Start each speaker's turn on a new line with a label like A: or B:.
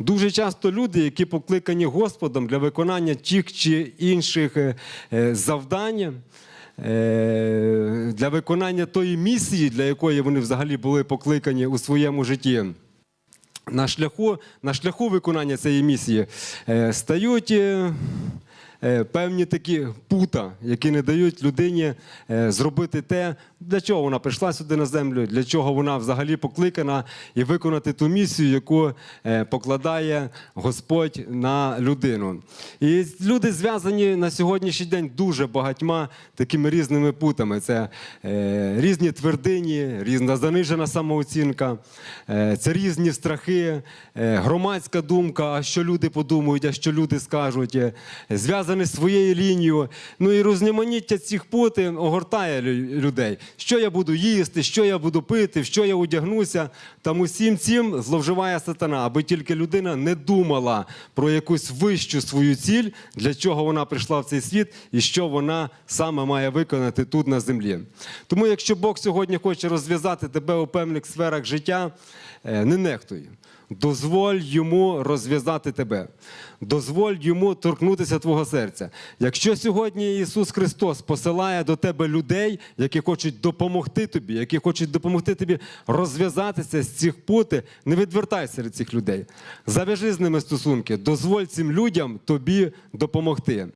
A: Дуже часто люди, які покликані Господом для виконання тих чи інших е, е, завдань, е, для виконання тої місії, для якої вони взагалі були покликані у своєму житті. На шляху, на шляху виконання цієї місії стають певні такі пута, які не дають людині е, зробити те, для чого вона прийшла сюди на землю, для чого вона взагалі покликана і виконати ту місію, яку е, покладає Господь на людину. І люди зв'язані на сьогоднішній день дуже багатьма такими різними путами. Це е, різні твердині, різна занижена самооцінка, е, це різні страхи, е, громадська думка, що люди подумають, а що люди скажуть, е, зв'язані з своєю лінією. Ну і різноманіття цих пути огортає людей. Що я буду їсти, що я буду пити, в що я одягнуся. Там усім цим зловживає сатана, аби тільки людина не думала про якусь вищу свою ціль, для чого вона прийшла в цей світ і що вона саме має виконати тут на землі. Тому, якщо Бог сьогодні хоче розв'язати тебе у певних сферах життя, е, не нехтуй. Дозволь йому розв'язати тебе, дозволь йому торкнутися твого серця. Якщо сьогодні Ісус Христос посилає до тебе людей, які хочуть допомогти тобі, які хочуть допомогти тобі розв'язатися з цих пути, не відвертайся від цих людей. Зав'яжи з ними стосунки, дозволь цим людям тобі допомогти.